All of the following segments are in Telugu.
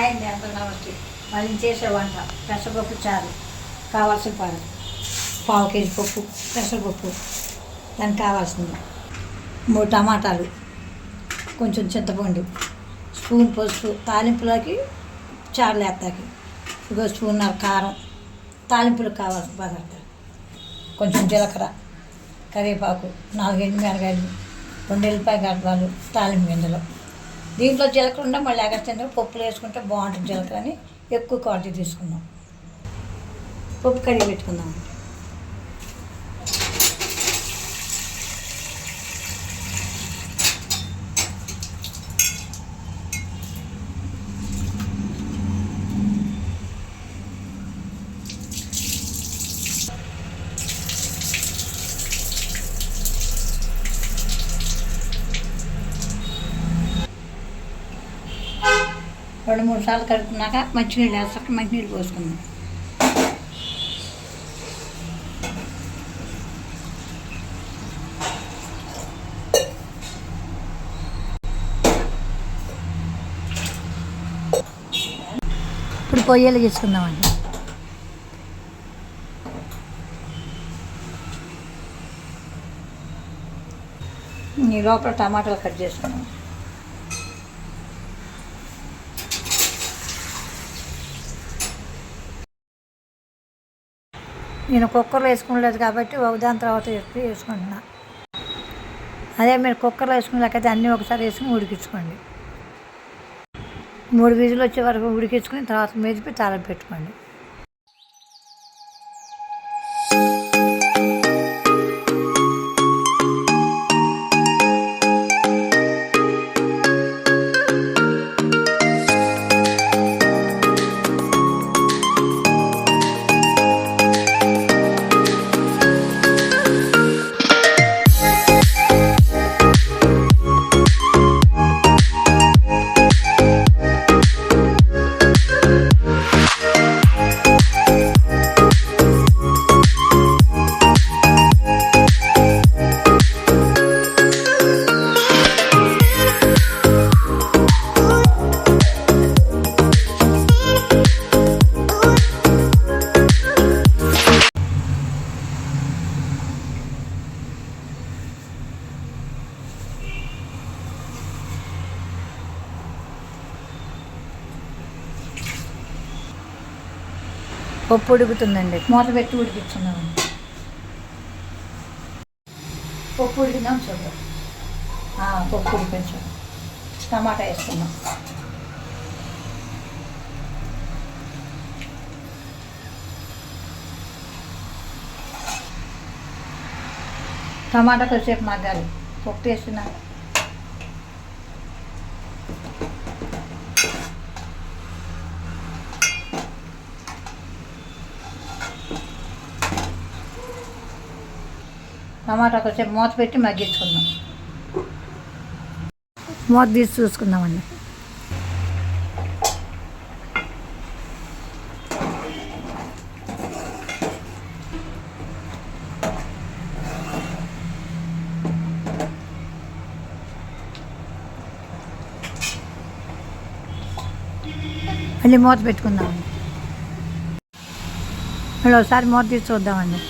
హాయ్ అండి అందరూ నమస్తే మరి చేసే వంట పెసరపప్పు చారు కావాల్సిన పాలు పావు కేజీ పప్పు పెసరపప్పు దానికి కావాల్సింది మూడు టమాటాలు కొంచెం చింతపండు స్పూన్ పసుపు తాలింపులోకి చారు లేస్తాకి ఇగో స్పూన్నర కారం తాలింపులకు కావాల్సిన పదార్థాలు. కొంచెం జీలకర్ర కరివేపాకు నాలుగు ఎండు మిరగాయలు రెండు ఎల్లిపాయ గడ్డలు తాలింపు గింజలు. దీంట్లో జీలకర్ర ఉంటే మళ్ళీ ఎగస్టెండ్ పప్పులు వేసుకుంటే బాగుంటుంది జీలకర్ర అని ఎక్కువ క్వాలిటీ తీసుకున్నాం పప్పు కడిగి పెట్టుకుందాం. రెండు మూడు సార్లు కడుక్కున్నాక మంచినీళ్ళు వేస్తాక మంచినీళ్ళు పోసుకుందాం. ఇప్పుడు పొయ్యేలు తీసుకుందామండి ఈ లోపల టమాటాలు కట్ చేసుకున్నాం నేను కుక్కర్లో వేసుకోలేదు కాబట్టి ఒక దాని తర్వాత వేసుకుని వేసుకుంటున్నా. అదే మీరు కుక్కర్లో వేసుకున్నట్లయితే అన్నీ ఒకసారి వేసుకుని ఉడికించుకోండి. మూడు విజులు వచ్చే వరకు ఉడికించుకుని తర్వాత మెదిపి తాళం పెట్టుకోండి. పప్పు ఉడుకుతుందండి మూత పెట్టి ఉడికించుకుందామండి. పప్పు ఉడికిందాం చూద్దాం పప్పు ఉడికించాం టమాటా వేసుకున్నాం టమాటా కొద్దిసేపు మగ్గాలి. పప్పు వేస్తున్నాను టమాటా కొద్దిసేపు మూత పెట్టి మగ్గించుకుందాం. మూత తీసి చూసుకుందామండి. మళ్ళీ మూత పెట్టుకుందామండి. మళ్ళీ ఒకసారి మూత తీసి చూద్దామండి.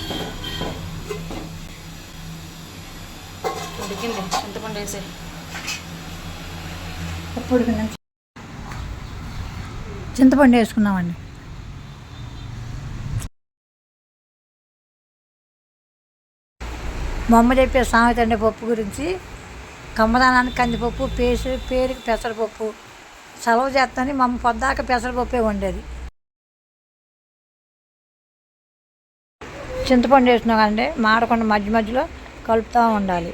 చింతపండు వేసి చింతపండు వేసుకున్నామండి మా అమ్మ చెప్పే సామెత అండి పప్పు గురించి. కమ్మదానానికి కందిపప్పు పేసు పేరుకి పెసరపప్పు. సెలవు చేస్తానని మా అమ్మ పొద్దాక పెసరపప్పే వండేది. చింతపండు వేసినాం కండి మాడకుండా మధ్య మధ్యలో కలుపుతూ ఉండాలి.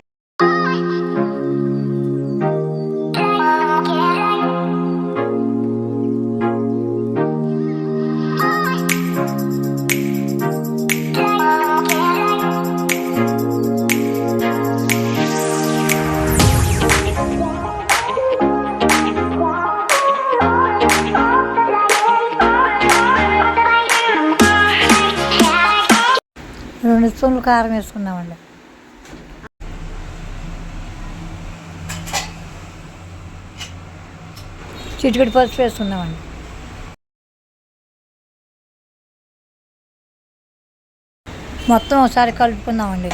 స్పూన్లు కారం వేసుకున్నామండి చిటికడి పసుపు వేసుకుందామండి. మొత్తం ఒకసారి కలుపుకుందామండి.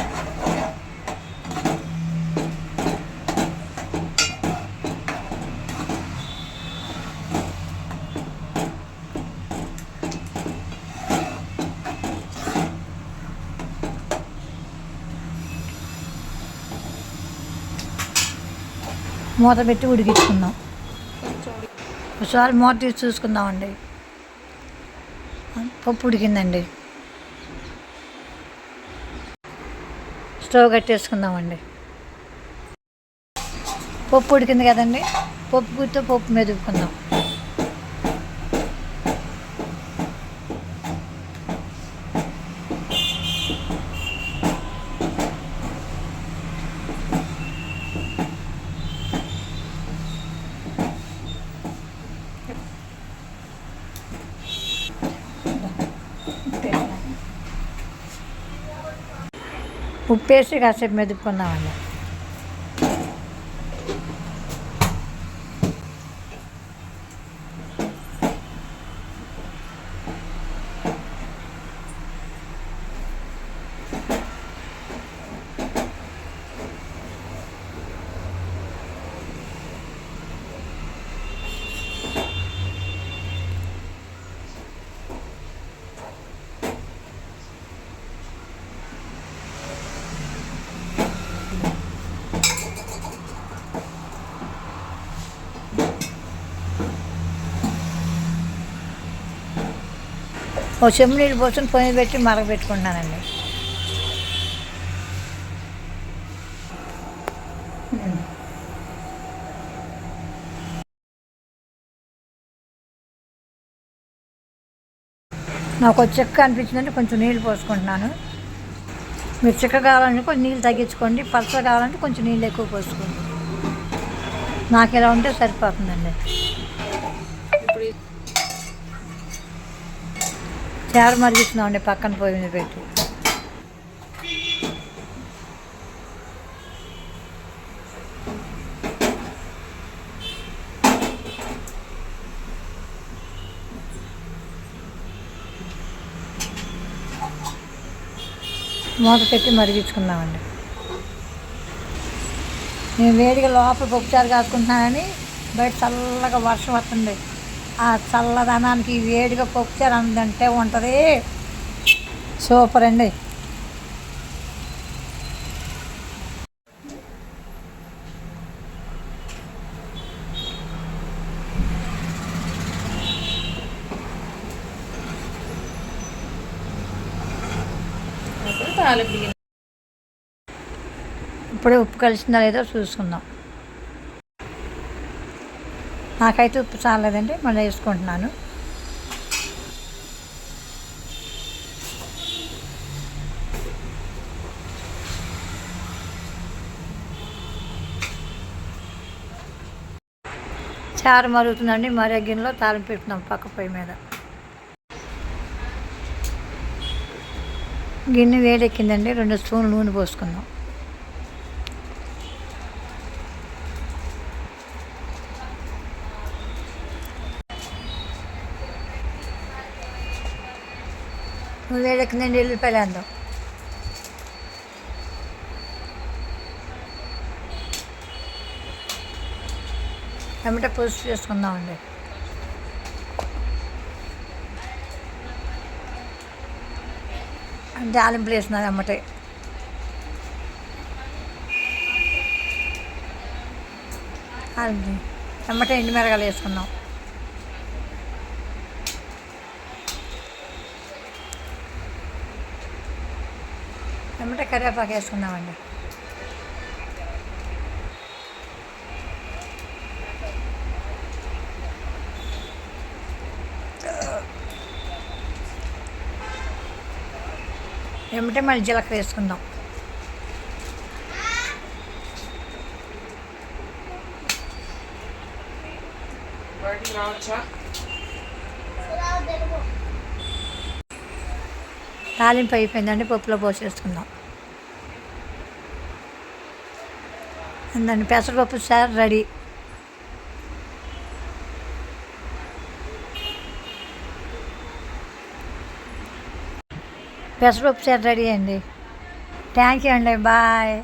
మూత పెట్టి ఉడికించుకుందాం. ఒకసారి మూత తీసి చూసుకుందామండి. పప్పు ఉడికిందండి. స్టవ్ కట్టేసుకుందామండి. పప్పు ఉడికింది కదండి? పప్పు గుర్తు పప్పు మెదుపుకుందాం ఉప్పేసి కాసేపు మెదుపుకుందామండి ఓ చెమ్ము నీళ్ళు పోసుకొని పొయ్యి పెట్టి మరగబెట్టుకుంటున్నానండి నాకు ఒక చెక్క అనిపించిందంటే కొంచెం నీళ్ళు పోసుకుంటున్నాను. మీరు చిక్క కావాలంటే కొంచెం నీళ్ళు తగ్గించుకోండి పలస కావాలంటే కొంచెం నీళ్ళు ఎక్కువ పోసుకోండి. నాకు ఇలా ఉంటే సరిపోతుందండి ఇప్పుడు ఈ- చారు మరిగిస్తున్నామండి పక్కన పోయి మీద పెట్టి. మూత పెట్టి మరిగించుకుందామండి. నేను వేడిగా లోపల పప్పుచారు కాసుకుంటున్నానని బయట చల్లగా వర్షం వస్తుంది ఆ చల్లదనానికి వేడిగా పప్పుచారు అందంటే ఉంటుంది. సూపర్ అండి. ఇప్పుడే ఉప్పు కలిసిందా లేదో చూసుకుందాం. నాకైతే ఉప్పు చాలేదండి మళ్ళీ వేసుకుంటున్నాను. చారు మరుగుతుందండి మరే గిన్నెలో తాలింపు పెట్టినాం పక్క పొయ్యి మీద. గిన్నె వేడెక్కిందండి రెండు స్పూన్లు నూనె పోసుకుందాం నూనె వేడెక్కిందండి ఎల్లిపాయలు వేద్దాం టమాటా పులుసు చేసుకుందామండి. అంటే ఆలింపులు వేసినారు అమ్మటే. ఆలింపు అమ్మటే ఎండు వేసుకున్నాం టమాటా కరివేపాకు వేసుకున్నామండి ఏమంటే మళ్ళీ జీలకర్ర వేసుకుందాం. బయటికి రావచ్చా? తాలింపు అయిపోయిందండి పప్పులో పోసేసుకుందాం. అందండి పెసరపప్పు సార్ రెడీ. పెసరపప్పు సార్ రెడీ అండి. థ్యాంక్ యూ అండి బాయ్.